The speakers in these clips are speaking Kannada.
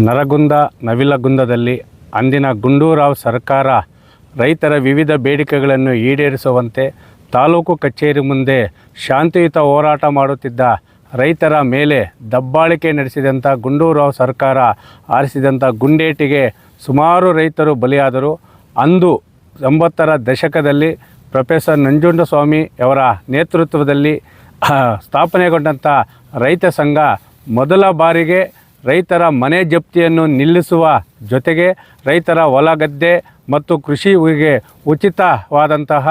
ನರಗುಂದ ನವಿಲಗುಂದದಲ್ಲಿ ಅಂದಿನ ಗುಂಡೂರಾವ್ ಸರ್ಕಾರ ರೈತರ ವಿವಿಧ ಬೇಡಿಕೆಗಳನ್ನು ಈಡೇರಿಸುವಂತೆ ತಾಲೂಕು ಕಚೇರಿ ಮುಂದೆ ಶಾಂತಿಯುತ ಹೋರಾಟ ಮಾಡುತ್ತಿದ್ದ ರೈತರ ಮೇಲೆ ದಬ್ಬಾಳಿಕೆ ನಡೆಸಿದಂಥ ಗುಂಡೂರಾವ್ ಸರ್ಕಾರ ಆರಿಸಿದಂಥ ಗುಂಡೇಟಿಗೆ ಸುಮಾರು ರೈತರು ಬಲಿಯಾದರು. ಅಂದು ಎಂಬತ್ತರ ದಶಕದಲ್ಲಿ ಪ್ರೊಫೆಸರ್ ನಂಜುಂಡಸ್ವಾಮಿ ಅವರ ನೇತೃತ್ವದಲ್ಲಿ ಸ್ಥಾಪನೆಗೊಂಡಂಥ ರೈತ ಸಂಘ ಮೊದಲ ಬಾರಿಗೆ ರೈತರ ಮನೆ ಜಪ್ತಿಯನ್ನು ನಿಲ್ಲಿಸುವ ಜೊತೆಗೆ ರೈತರ ಹೊಲ ಗದ್ದೆ ಮತ್ತು ಕೃಷಿಗೆ ಉಚಿತವಾದಂತಹ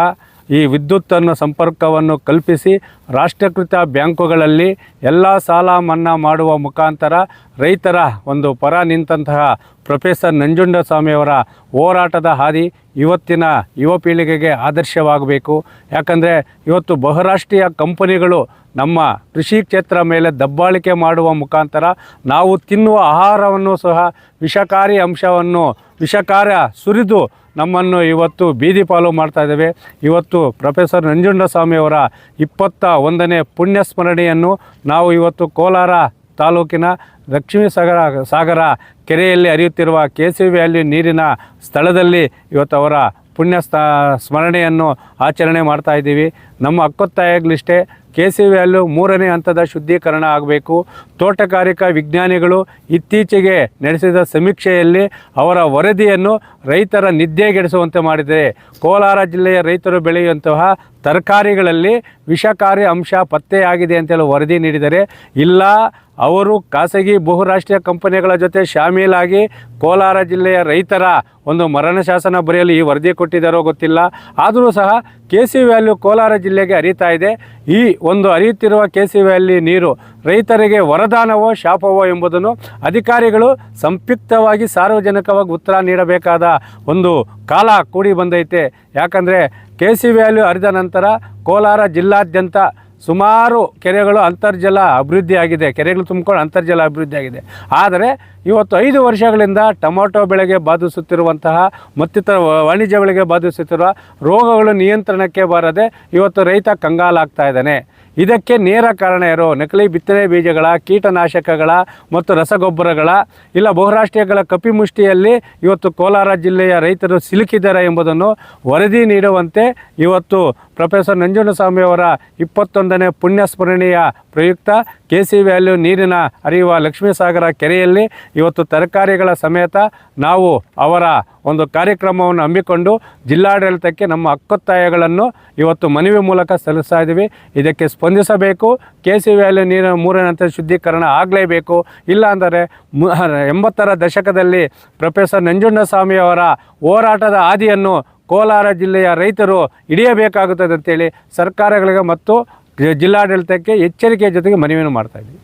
ಈ ವಿದ್ಯುತ್ತನ್ನು ಸಂಪರ್ಕವನ್ನು ಕಲ್ಪಿಸಿ ರಾಷ್ಟ್ರೀಕೃತ ಬ್ಯಾಂಕುಗಳಲ್ಲಿ ಎಲ್ಲ ಸಾಲ ಮನ್ನಾ ಮಾಡುವ ಮುಖಾಂತರ ರೈತರ ಒಂದು ಪರ ನಿಂತಹ ಪ್ರೊಫೆಸರ್ ನಂಜುಂಡಸ್ವಾಮಿಯವರ ಹೋರಾಟದ ಹಾದಿ ಇವತ್ತಿನ ಯುವ ಪೀಳಿಗೆಗೆ ಆದರ್ಶವಾಗಬೇಕು. ಯಾಕಂದರೆ ಇವತ್ತು ಬಹುರಾಷ್ಟ್ರೀಯ ಕಂಪನಿಗಳು ನಮ್ಮ ಕೃಷಿ ಕ್ಷೇತ್ರ ಮೇಲೆ ದಬ್ಬಾಳಿಕೆ ಮಾಡುವ ಮುಖಾಂತರ ನಾವು ತಿನ್ನುವ ಆಹಾರವನ್ನು ಸಹ ವಿಷಕಾರಿ ಅಂಶವನ್ನು ವಿಷಕಾರ ಸುರಿದು ನಮ್ಮನ್ನು ಇವತ್ತು ಬೀದಿ ಪಾಲು ಮಾಡ್ತಾ ಇದ್ದೇವೆ. ಇವತ್ತು ಪ್ರೊಫೆಸರ್ ನಂಜುಂಡಸ್ವಾಮಿಯವರ ಇಪ್ಪತ್ತ ಒಂದನೇ ಪುಣ್ಯ ಸ್ಮರಣೆಯನ್ನು ನಾವು ಇವತ್ತು ಕೋಲಾರ ತಾಲೂಕಿನ ಲಕ್ಷ್ಮೀ ಸಾಗರ ಸಾಗರ ಕೆರೆಯಲ್ಲಿ ಹರಿಯುತ್ತಿರುವ ಕೆ ಸಿ ವ್ಯಾಲಿ ನೀರಿನ ಸ್ಥಳದಲ್ಲಿ ಇವತ್ತು ಅವರ ಪುಣ್ಯ ಸ್ಮರಣೆಯನ್ನು ಆಚರಣೆ ಮಾಡ್ತಾ ಇದ್ದೀವಿ. ನಮ್ಮ ಹಕ್ಕೊತ್ತಾಯಗಳಿಷ್ಟೇ ಕೆ ಸಿ ವ್ಯಾಲ್ಯೂ ಮೂರನೇ ಹಂತದ ಶುದ್ಧೀಕರಣ ಆಗಬೇಕು. ತೋಟಗಾರಿಕಾ ವಿಜ್ಞಾನಿಗಳು ಇತ್ತೀಚೆಗೆ ನಡೆಸಿದ ಸಮೀಕ್ಷೆಯಲ್ಲಿ ಅವರ ವರದಿಯನ್ನು ರೈತರ ನಿದ್ದೆಗೆಡಿಸುವಂತೆ ಮಾಡಿದರೆ ಕೋಲಾರ ಜಿಲ್ಲೆಯ ರೈತರು ಬೆಳೆಯುವಂತಹ ತರಕಾರಿಗಳಲ್ಲಿ ವಿಷಕಾರಿ ಅಂಶ ಪತ್ತೆಯಾಗಿದೆ ಅಂತೇಳಿ ವರದಿ ನೀಡಿದರೆ ಇಲ್ಲ, ಅವರು ಖಾಸಗಿ ಬಹುರಾಷ್ಟ್ರೀಯ ಕಂಪನಿಗಳ ಜೊತೆ ಶಾಮೀಲಾಗಿ ಕೋಲಾರ ಜಿಲ್ಲೆಯ ರೈತರ ಒಂದು ಮರಣ ಶಾಸನ ಬರೆಯಲು ಈ ವರದಿ ಕೊಟ್ಟಿದ್ದಾರೋ ಗೊತ್ತಿಲ್ಲ. ಆದರೂ ಸಹ ಕೆ ಸಿ ವ್ಯಾಲ್ಯೂ ಕೋಲಾರ ಜಿಲ್ಲೆಗೆ ಹರಿತಾ ಇದೆ. ಈ ಒಂದು ಹರಿಯುತ್ತಿರುವ ಕೆ ಸಿ ವ್ಯಾಲಿ ನೀರು ರೈತರಿಗೆ ವರದಾನವೋ ಶಾಪವೋ ಎಂಬುದನ್ನು ಅಧಿಕಾರಿಗಳು ಸಂಪುಕ್ತವಾಗಿ ಸಾರ್ವಜನಿಕವಾಗಿ ಉತ್ತರ ನೀಡಬೇಕಾದ ಒಂದು ಕಾಲ ಕೂಡಿ ಬಂದೈತೆ. ಯಾಕಂದರೆ ಕೆ ಸಿ ವ್ಯಾಲ್ಯೂ ಹರಿದ ನಂತರ ಕೋಲಾರ ಜಿಲ್ಲಾದ್ಯಂತ ಸುಮಾರು ಕೆರೆಗಳು ಅಂತರ್ಜಲ ಅಭಿವೃದ್ಧಿಯಾಗಿದೆ ಕೆರೆಗಳು ತುಂಬಿಕೊಂಡು ಅಂತರ್ಜಲ ಅಭಿವೃದ್ಧಿಯಾಗಿದೆ ಆದರೆ ಇವತ್ತು ಐದು ವರ್ಷಗಳಿಂದ ಟೊಮೊಟೊ ಬೆಳೆಗೆ ಬಾಧಿಸುತ್ತಿರುವಂತಹ ಮತ್ತಿತರ ವಾಣಿಜ್ಯ ಬೆಳೆಗೆ ಬಾಧಿಸುತ್ತಿರುವ ರೋಗಗಳು ನಿಯಂತ್ರಣಕ್ಕೆ ಬಾರದೆ ಇವತ್ತು ರೈತ ಕಂಗಾಲಾಗ್ತಾ ಇದ್ದಾನೆ. ಇದಕ್ಕೆ ನೇರ ಕಾರಣ ಯಾರು? ನಕಲಿ ಬಿತ್ತನೆ ಬೀಜಗಳ, ಕೀಟನಾಶಕಗಳ ಮತ್ತು ರಸಗೊಬ್ಬರಗಳ ಇಲ್ಲ, ಬಹುರಾಷ್ಟ್ರೀಯಗಳ ಕಪಿಮುಷ್ಟಿಯಲ್ಲಿ ಇವತ್ತು ಕೋಲಾರ ಜಿಲ್ಲೆಯ ರೈತರು ಸಿಲುಕಿದ್ದಾರೆ ಎಂಬುದನ್ನು ವರದಿ ನೀಡುವಂತೆ ಇವತ್ತು ಪ್ರೊಫೆಸರ್ ನಂಜುಂಡಸ್ವಾಮಿಯವರ ಇಪ್ಪತ್ತೊಂದನೇ ಪುಣ್ಯ ಸ್ಮರಣೆಯ ಪ್ರಯುಕ್ತ ಕೆ ಸಿ ವ್ಯಾಲ್ಯೂ ನೀರಿನ ಹರಿಯುವ ಲಕ್ಷ್ಮೀಸಾಗರ ಕೆರೆಯಲ್ಲಿ ಇವತ್ತು ತರಕಾರಿಗಳ ಸಮೇತ ನಾವು ಅವರ ಒಂದು ಕಾರ್ಯಕ್ರಮವನ್ನು ಹಮ್ಮಿಕೊಂಡು ಜಿಲ್ಲಾಡಳಿತಕ್ಕೆ ನಮ್ಮ ಹಕ್ಕೊತ್ತಾಯಗಳನ್ನು ಇವತ್ತು ಮನವಿ ಮೂಲಕ ಸಲ್ಲಿಸ್ತಾ ಇದ್ದೀವಿ. ಇದಕ್ಕೆ ಸ್ಪಂದಿಸಬೇಕು. ಕೆ ಸಿ ವ್ಯಾಲ್ಯೂ ನೀರಿನ ಮೂರನೇ ಶುದ್ಧೀಕರಣ ಆಗಲೇಬೇಕು. ಇಲ್ಲಾಂದರೆ ಎಂಬತ್ತರ ದಶಕದಲ್ಲಿ ಪ್ರೊಫೆಸರ್ ನಂಜುಂಡಸ್ವಾಮಿಯವರ ಹೋರಾಟದ ಹಾದಿಯನ್ನು ಕೋಲಾರ ಜಿಲ್ಲೆಯ ರೈತರು ಹಿಡಿಯಬೇಕಾಗುತ್ತದೆ ಅಂತೇಳಿ ಸರ್ಕಾರಗಳಿಗೆ ಮತ್ತು ಜಿಲ್ಲಾಡಳಿತಕ್ಕೆ ಎಚ್ಚರಿಕೆಯ ಜೊತೆಗೆ ಮನವಿಯನ್ನು ಮಾಡ್ತಾ ಇದ್ದೀವಿ.